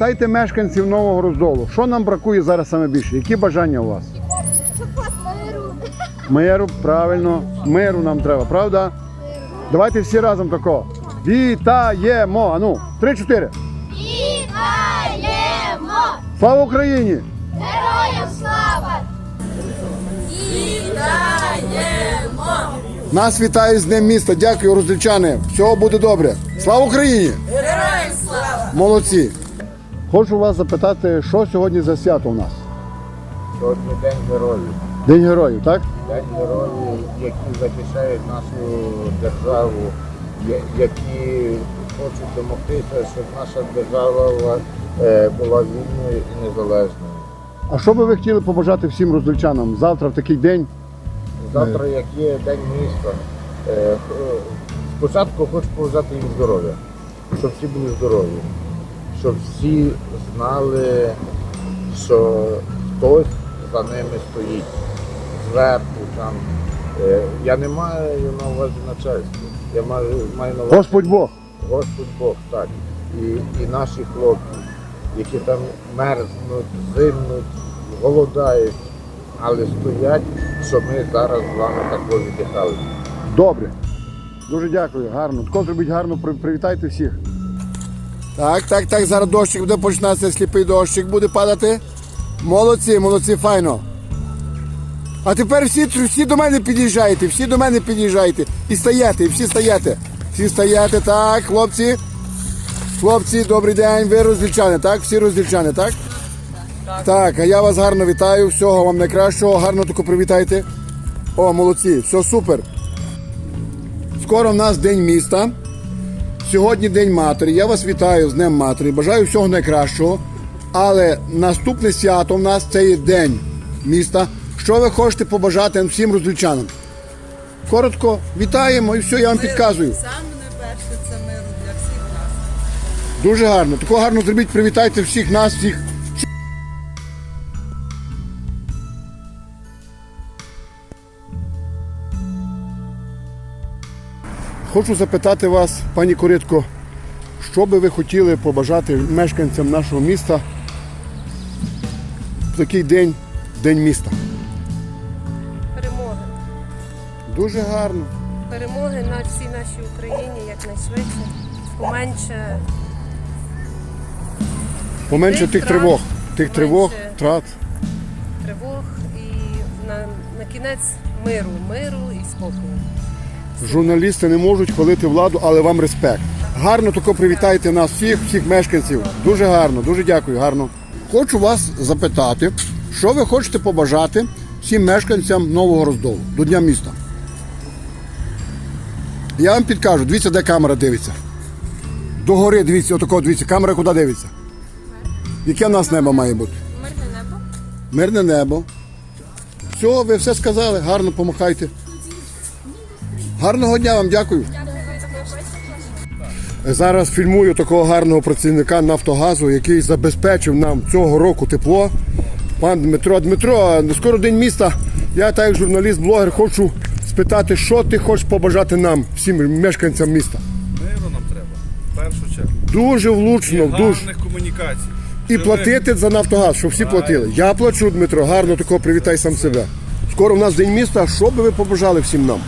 запитайте мешканців Нового Роздолу, що нам бракує зараз саме більше? Які бажання у вас? Миру. Миру, правильно, миру нам треба, правда? Давайте всі разом тако. Вітаємо! Ану, три-чотири. Вітаємо! Слава Україні! Героям слава! Вітаємо! Нас вітають з Днем міста. Дякую, розлічани. Всього буде добре. Слава Україні! Героям слава! Молодці! Хочу вас запитати, що сьогодні за свято у нас? Сьогодні День героїв. День героїв, так? День героїв, які захищають нашу державу, які хочуть домогтися, щоб наша держава е, була вільною і незалежною. А що би ви хотіли побажати всім розлічанам завтра в такий день? Завтра, як є День міста, е, спочатку хочу побажати їм здоров'я, щоб всі були здорові, щоб всі знали, що хтось за ними стоїть зверху. Там. Е, Я не маю на увазі начальство, я маю, маю на увазі Господь Бог. Господь Бог, так. І, і наші хлопці, які там мерзнуть, зимнуть, голодають, але стоять, що ми зараз з вами також віддихали. Добре. Дуже дякую, гарно. Тако зробіть гарно, привітайте всіх. Так, так, так, зараз дощик буде починатися, сліпий дощик буде падати. Молодці, молодці, файно. А тепер всі, всі до мене під'їжджайте, всі до мене під'їжджайте. І стаєте, і всі стаєте. Всі стаєте, так, хлопці. Хлопці, добрий день, ви роздільчани, так? Всі роздільчани, так? Так, а я вас гарно вітаю, всього вам найкращого, гарно тако привітайте. О, молодці, все супер. Скоро в нас День міста. Сьогодні День матері. Я вас вітаю з Днем матері. Бажаю всього найкращого. Але наступне свято в нас це є День міста. Що ви хочете побажати всім розлючанам? Коротко, вітаємо і все, я вам підказую. Саме найперше це миру для всіх нас. Дуже гарно. Тако гарно зробіть, привітайте всіх нас, всіх. Хочу запитати вас, пані Коритко, що би ви хотіли побажати мешканцям нашого міста в такий день, День міста? перемоги. Дуже гарно. Перемоги на всій нашій Україні якнайшвидше. Поменше Поменше Тих тих втрат, тривог, тих тривог, втрат. тривог і на, на кінець миру, миру і спокою. Журналісти не можуть хвалити владу, але вам респект. Гарно тако привітайте нас всіх, всіх мешканців. Дуже гарно, дуже дякую, гарно. Хочу вас запитати, що ви хочете побажати всім мешканцям Нового Роздолу до Дня міста. Я вам підкажу, дивіться, де камера дивиться. До гори дивіться, отако дивіться, камера куди дивиться. Яке в нас небо має бути? Мирне небо. Мирне небо. Все, ви все сказали, гарно помахайте. Гарного дня вам дякую. Зараз фільмую такого гарного працівника Нафтогазу, який забезпечив нам цього року тепло. Пан Дмитро, Дмитро, скоро день міста. Я, так як журналіст-блогер, хочу спитати, що ти хочеш побажати нам, всім мешканцям міста. Миру нам треба, в першу чергу. Дуже влучно, І дуже. гарних комунікацій. І Щоб платити за Нафтогаз, щоб всі платили. Я плачу, Дмитро, гарно такого привітай сам себе. Скоро в нас день міста. Що би ви побажали всім нам?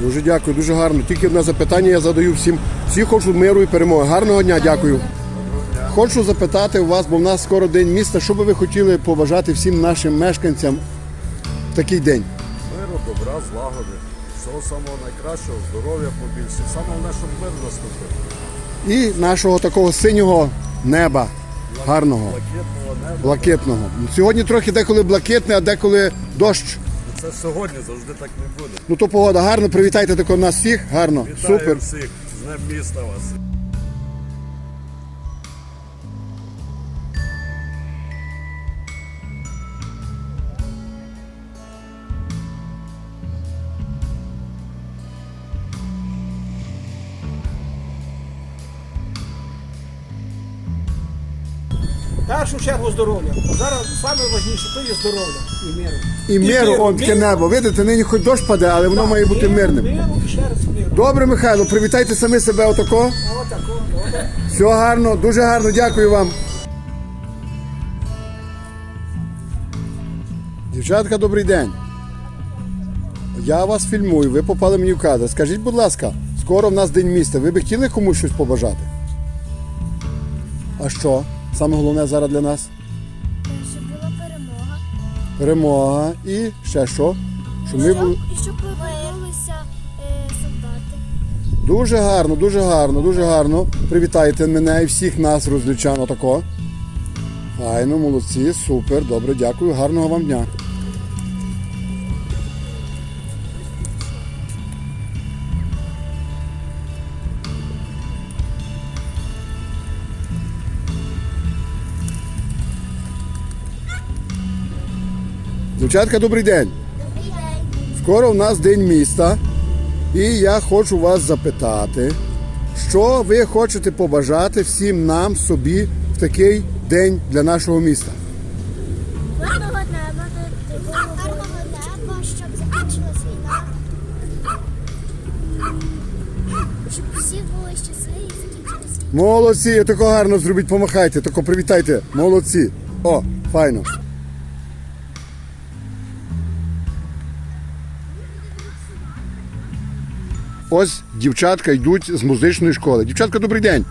Дуже дякую, дуже гарно. Тільки одне запитання я задаю всім. Всі хочуть миру і перемоги. Гарного дня, дякую. Хочу запитати у вас, бо в нас скоро день міста. Що би ви хотіли побажати всім нашим мешканцям в такий день? Миру, добра, злагоди. Всього самого найкращого, здоров'я побільше. Саме головне, щоб мир наступив. І нашого такого синього неба, гарного, Блакитного неба. блакитного. Сьогодні трохи деколи блакитне, а деколи дощ. Це сьогодні завжди так не буде. Ну то погода гарно, привітайте тако нас всіх. Гарно, Вітаю супер. всіх. З Днем міста вас. В першу чергу здоров'я. Зараз саме важніше то є здоров'я і миру. І миру, он таке миру. небо. Видите, нині хоч дощ паде, але воно має бути мирним. Миру і ще раз миру. Добре, Михайло, привітайте самі себе отако. Отако, добре. Все гарно, дуже гарно, дякую вам. Дівчатка, добрий день. Я вас фільмую, ви попали мені в кадр. Скажіть, будь ласка, скоро в нас день міста. Ви б хотіли комусь щось побажати? А що? Саме головне зараз для нас? Щоб була перемога. Перемога і ще що? Що ми були. І щоб повернулися е, солдати. Дуже гарно, дуже гарно, дуже гарно. Привітайте мене і всіх нас, розлючан, отако. Гайно, молодці, супер, добре, дякую, гарного вам дня. Дівчатка, добрий день. Добрий день. Скоро в нас день міста, і я хочу вас запитати, що ви хочете побажати всім нам собі в такий день для нашого міста. Гарного неба, гарного неба, щоб закінчилась війна. Щоб всі були щасливі і закінчилась війна. Молодці, тако гарно зробіть, помахайте, тако привітайте. Молодці. О, файно. Ось дівчатка йдуть з музичної школи. Дівчатка, добрий день.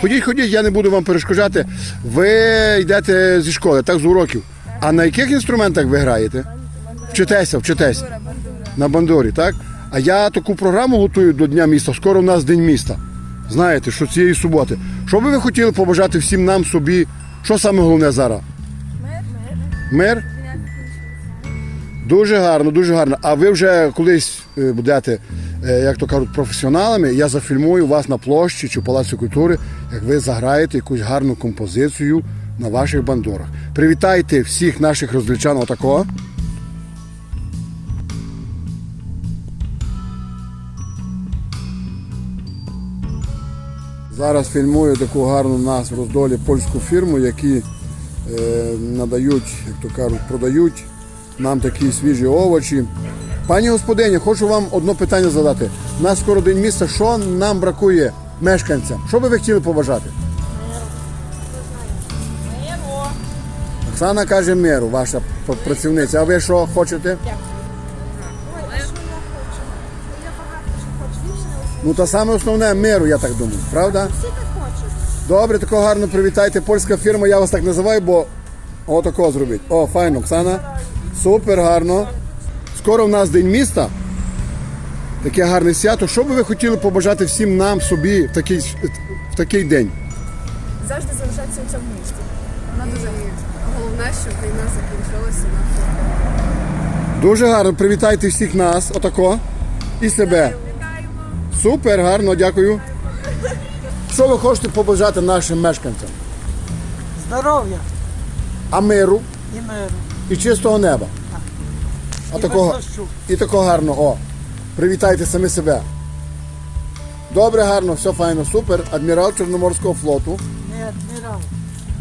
Ходіть, ходіть, я не буду вам перешкоджати. Ви йдете зі школи, так, з уроків. А на яких інструментах ви граєте? Вчитеся, вчитесь. На бандурі, так? А я таку програму готую до Дня міста. Скоро в нас День міста. Знаєте, що цієї суботи. Що би ви хотіли побажати всім нам собі? Що саме головне зараз? Мир. Мир? Дуже гарно, дуже гарно. А ви вже колись е, будете, як то кажуть, професіоналами. Я зафільмую вас на площі чи Палаці культури, як ви заграєте якусь гарну композицію на ваших бандурах. Привітайте всіх наших розлічан отакого. Зараз фільмую таку гарну нас в роздолі польську фірму, які е, надають, як то кажуть, продають нам такі свіжі овочі. Пані господині, хочу вам одне питання задати. У нас скоро день міста. Що нам бракує мешканцям? Що би ви хотіли побажати? Оксана каже миру, ваша працівниця. А ви що хочете? Ну, та саме основне миру, я так думаю, правда? Всі так хочуть. Добре, тако гарно привітайте. Польська фірма, я вас так називаю, бо отако зробіть. О, файно, Оксана. Супер, гарно. Скоро в нас день міста. Таке гарне свято. Що би ви хотіли побажати всім нам собі в такий, в такий день? завжди залишатися у цьому місті. Вона дуже головне, щоб війна закінчилася. наша. Дуже гарно. Привітайте всіх нас, отако. І себе. Супер, гарно, дякую. Що ви хочете побажати нашим мешканцям? Здоров'я А миру і миру. І чистого неба. А І такого, і такого гарно. О, привітайте самі себе. Добре, гарно, все файно, супер. Адмірал Чорноморського флоту. Не адмірал.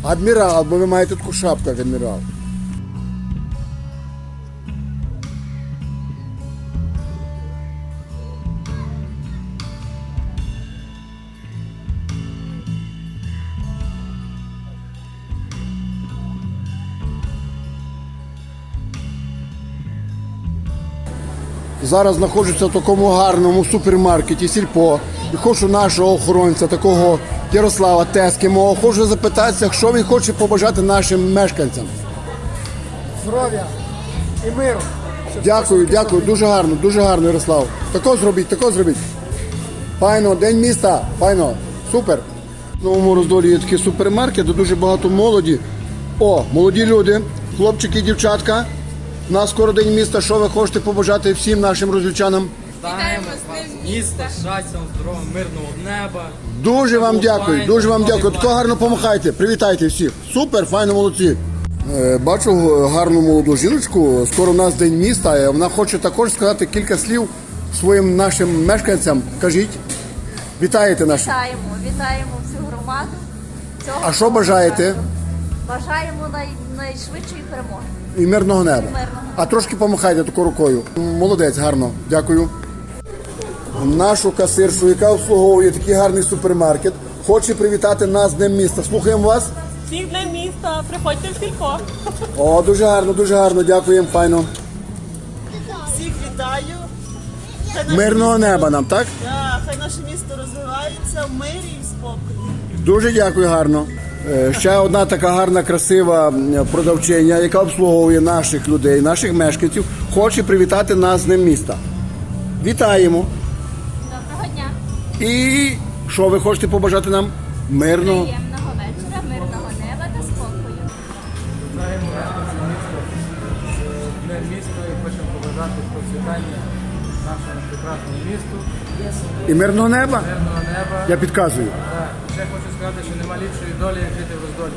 Адмірал, бо ви маєте таку шапку, як адмірал. Зараз знаходжуся в такому гарному супермаркеті Сільпо. І хочу нашого охоронця, такого Ярослава Тески, мого, хочу запитатися, що він хоче побажати нашим мешканцям. Здоров'я і миру. Дякую, дякую, дуже гарно, дуже гарно, Ярослав. Тако зробіть, тако зробіть. Файно, день міста, файно, супер. В новому роздолі є такий супермаркет, де дуже багато молоді. О, молоді люди, хлопчики і дівчатка. У нас скоро день міста. Що ви хочете побажати всім нашим розлючанам? Вітаємо вас міста, щастя, здоров'я, мирного неба. Дуже вам дякую, дуже вам дякую. Тако гарно помахайте, привітайте всіх. Супер, файно, молодці. Е, Бачу е, гарну молоду жіночку. Скоро у нас день міста. е, Вона хоче також сказати кілька слів своїм нашим мешканцям. Кажіть, вітаєте наших. Вітаємо, вітаємо всю громаду. Цього А що бажаєте? Бажаємо най, найшвидшої перемоги. І мирного неба. А трошки помахайте таку рукою. Молодець, гарно. Дякую. Нашу касиршу, яка обслуговує такий гарний супермаркет, хоче привітати нас з Днем міста. Слухаємо вас. Всіх для міста, приходьте в сільпо. О, дуже гарно, дуже гарно. Дякуємо, файно. Всіх вітаю. Хай наше, Мирного неба нам, так? Да, хай наше місто розвивається в мирі і в спокої. Дуже дякую, гарно. Е, Ще одна така гарна, красива продавчиня, яка обслуговує наших людей, наших мешканців, хоче привітати нас з Днем міста. Вітаємо. Доброго дня. І що ви хочете побажати нам? Мирного. Приємного вечора, мирного неба та спокою. Вітаємо місто з Днем міста і хочемо побажати процвітання нашому прекрасному місту, І мирного неба. мирного неба. Я підказую. Так, ще хочу сказати, що нема ліпшої долі, як жити в роздолі.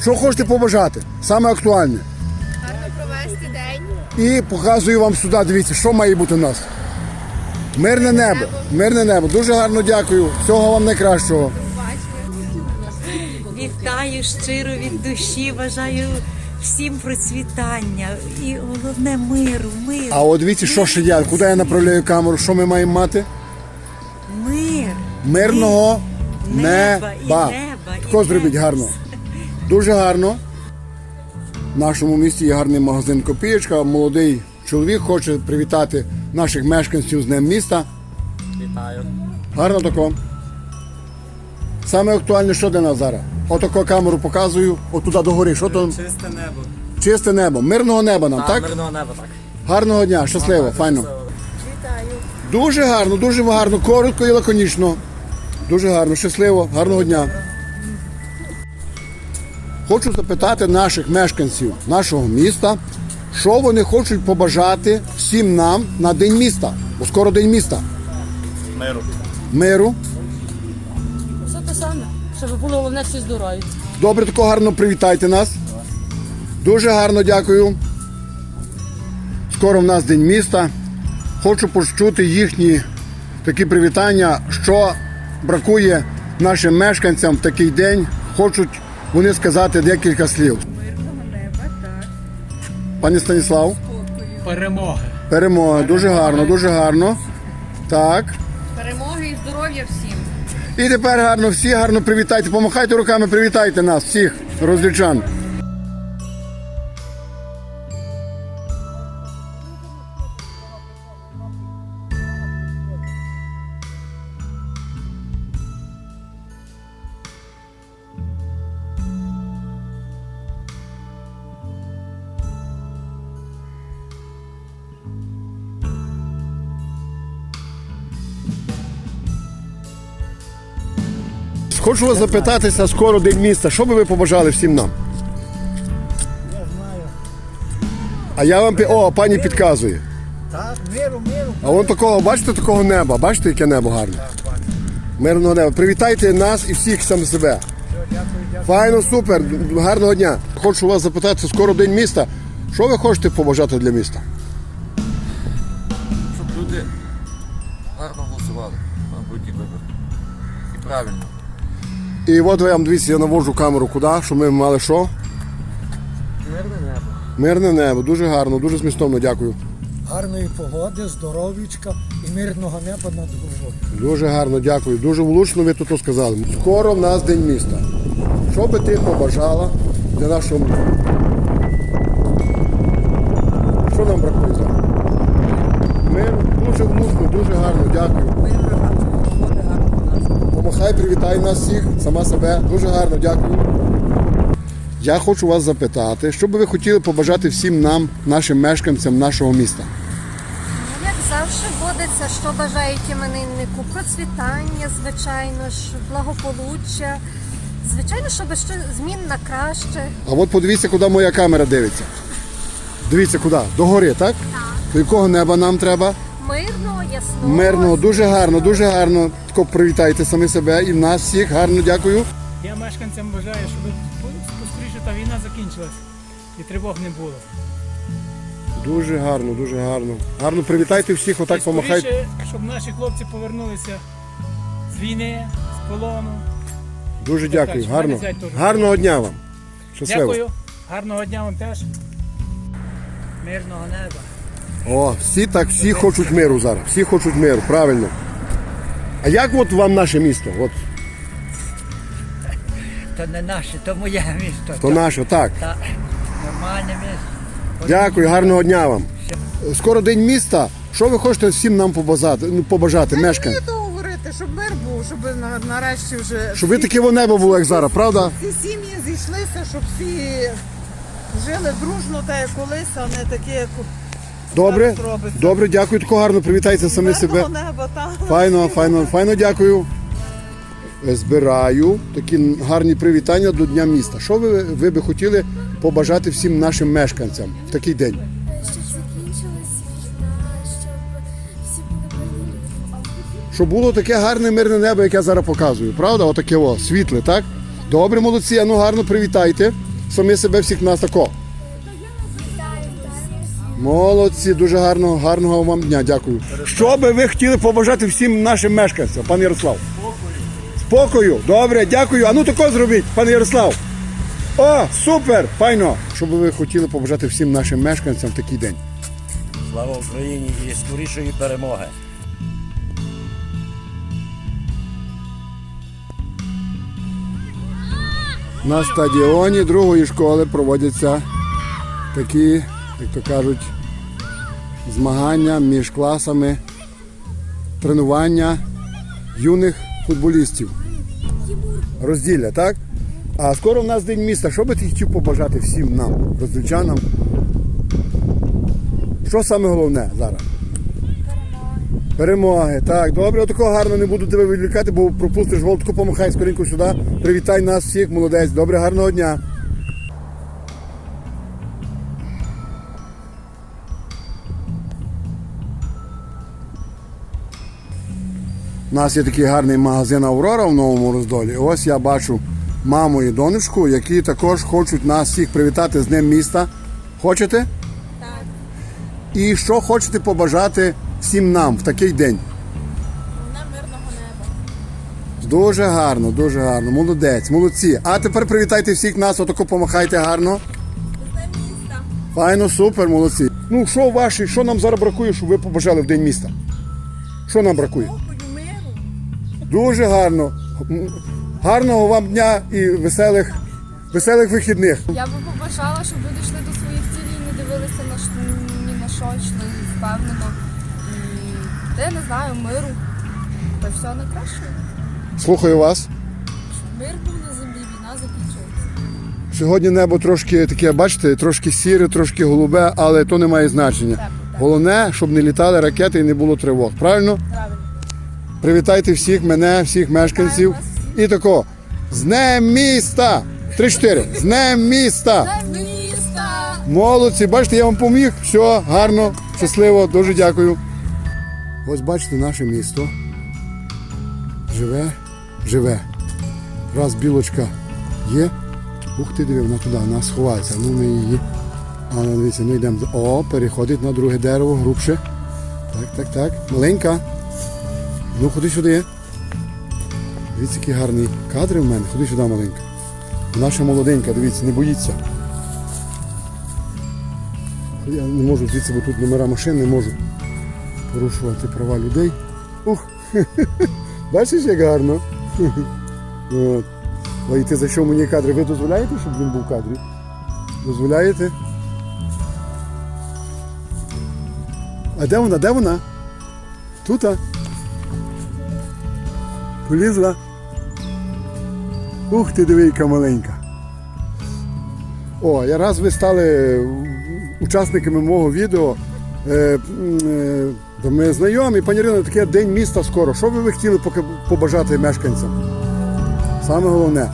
Що хочете побажати? Саме актуальне. І показую вам сюди, дивіться, що має бути у нас. Мирне небо. Мирне небо. Дуже гарно дякую. Всього вам найкращого. Вітаю щиро від душі, бажаю всім процвітання і головне миру, миру, А от дивіться, що ще я, куди я направляю камеру, що ми маємо мати? мир. Мирного Неба і неба. неба, і Тако зробіть неба. гарно. Дуже гарно. В нашому місті є гарний магазин Копієчка. Молодий чоловік хоче привітати наших мешканців з Днем міста. Вітаю. Гарно тако. Саме актуальне, що для нас зараз? Отако камеру показую, отуди догори. Що то? Чисте небо. Чисте небо. Мирного неба нам, так? Мирного неба, так. Гарного дня, щасливо, файно. Вітаю. Дуже гарно, дуже гарно, коротко і лаконічно. Дуже гарно, щасливо, гарного дня. Хочу запитати наших мешканців нашого міста, що вони хочуть побажати всім нам на День міста, бо скоро День міста. Миру. Миру. Все те саме, щоб було головне всі здорові. Добре, тако гарно привітайте нас. Дуже гарно дякую. Скоро в нас День міста. Хочу почути їхні такі привітання, що бракує нашим мешканцям в такий день. Хочуть вони сказати декілька слів. Мирного неба, так. Пані Станіслав, Перемоги. перемога. Дуже гарно, дуже гарно. Так. Перемоги і здоров'я всім. І тепер гарно, всі гарно привітайте. Помахайте руками, привітайте нас, всіх розлічан. Хочу вас запитатися, скоро день міста. Що би ви побажали всім нам? Я знаю. А я вам пі- О, пані підказує. Так, миру, миру. А вон такого, бачите такого неба? Бачите, яке небо гарне? Мирного неба. Привітайте нас і всіх саме себе. Файно, супер, гарного дня. Хочу вас запитати, скоро день міста. Що ви хочете побажати для міста? Щоб люди гарно голосували на будь-які вибори. І правильно. І от я вам дивіться, я навожу камеру куди, щоб ми мали що? Мирне небо. Мирне небо, дуже гарно, дуже змістовно, дякую. Гарної погоди, здоров'ячка і мирного неба над головою. Дуже гарно, дякую. Дуже влучно ви тут сказали. Скоро в нас день міста. Що би ти побажала для нашого міста? Що нам бракує зараз? Миру, дуже влучно, дуже гарно, дякую. Помахай, привітай нас всіх, сама себе. Дуже гарно, дякую. Я хочу вас запитати, що би ви хотіли побажати всім нам, нашим мешканцям нашого міста? Як завжди водиться, що бажають імениннику? Процвітання, звичайно ж, благополуччя. Звичайно, щоб ще змін на краще. А от подивіться, куди моя камера дивиться. Дивіться куди? Догори, так? Так. До якого неба нам треба? Мирного, ясного. Мирного, дуже гарно, дуже гарно. Тако привітайте самі себе і нас всіх. Гарно дякую. Я мешканцям бажаю, щоб поскоріше та війна закінчилась і тривог не було. Дуже гарно, дуже гарно. Гарно привітайте всіх, отак помахайте. Скоріше, щоб наші хлопці повернулися з війни, з полону. Дуже дякую. так, Гарно. зять теж. Гарного дня вам. Щасливо. Дякую. Гарного дня вам теж. Мирного неба. О, всі так, всі хочуть миру зараз. Всі хочуть миру, правильно. А як от вам наше місто? От, То не наше, то моє місто. то наше, так. Та, нормальне місто. Дякую, гарного дня вам. Скоро день міста. Що ви хочете всім нам побажати, ну, побажати мешканцям? то говорити, щоб мир був, щоб на- нарешті вже Щоб ви таке во небо було, як зараз, правда? всі сім'ї зійшлися, щоб всі жили дружно, так як колись, а не такі, як Добре, зараз робиться. добре, дякую. Тако гарно привітайте самі себе. Неба. Файно, файно, файно, дякую. Збираю такі гарні привітання до Дня міста. Що ви, ви би хотіли побажати всім нашим мешканцям в такий день? Щоб закінчилась війна, щоб всі були мирні люди. Щоб було таке гарне мирне небо, яке я зараз показую. Правда? Отаке о, світле, так? Добре, молодці, а ну гарно привітайте. Самі себе всіх нас тако. Молодці, дуже гарного, гарного вам дня, дякую. Що би ви хотіли побажати всім нашим мешканцям, пан Ярослав? Спокою. Спокою, добре, дякую. А ну тако зробіть, пан Ярослав. О, супер, файно. Що би ви хотіли побажати всім нашим мешканцям в такий день? Слава Україні і скорішої перемоги. На стадіоні другої школи проводяться такі, як то кажуть, змагання між класами тренування юних футболістів. Розділля, так? А скоро в нас день міста. Що би ти хотів побажати всім нам, роздільчанам? Що саме головне зараз? Перемоги. Так, добре, отакого гарно не буду тебе відвлікати, бо пропустиш голодку, помахай скоренько сюди. Привітай нас всіх, молодець. Добре, гарного дня. У нас є такий гарний магазин Аврора в новому роздолі. Ось я бачу маму і донечку, які також хочуть нас всіх привітати з Днем міста. Хочете? Так. І що хочете побажати всім нам в такий день? Дуже гарно, дуже гарно. Молодець, молодці. А тепер привітайте всіх нас, отако помахайте гарно. Файно, супер, молодці. Ну, що ваші, що нам зараз бракує, щоб ви побажали в День міста? Що нам бракує? Дуже гарно. Гарного вам дня і веселих, веселих вихідних. Я би побажала, щоб люди йшли до своїх цілей і не дивилися на ш- ні на що, йшли впевнено. І я не знаю, миру. Та все найкраще. Слухаю вас. Мир був на землі, війна закінчилася. Сьогодні небо трошки таке, бачите, трошки сіре, трошки голубе, але то не має значення. Головне, щоб не літали ракети і не було тривог. Правильно? Правильно. Привітайте всіх мене, всіх мешканців. І тако. З Днем міста! Три-чотири. З Днем міста! Міста! Молодці, бачите, я вам поміг. Все, гарно, щасливо, дуже дякую. Ось бачите, наше місто. Живе, живе. Раз білочка є. Ух ти, диви, вона туди, вона сховається. Ну ми її. А ну, дивіться, ми йдемо. О, переходить на друге дерево, грубше. Так, так, так. Маленька. Ну, ходи сюди. Дивіться, які гарні кадри в мене. Ходи сюди, маленька. Наша молоденька, дивіться, не боїться. Я не можу звідси, бо тут номера машин, не можу порушувати права людей. Ух! Бачиш, як гарно? От. Ой, ти зайшов мені кадри. Ви дозволяєте, щоб він був в кадрі? Дозволяєте? А де вона? Де вона? Тута? Полізла? Ух ти, диви, яка маленька. О, я раз ви стали учасниками мого відео. Е, е, ми знайомі, пані Ірино, таке день міста скоро. Що би ви хотіли побажати мешканцям? Саме головне.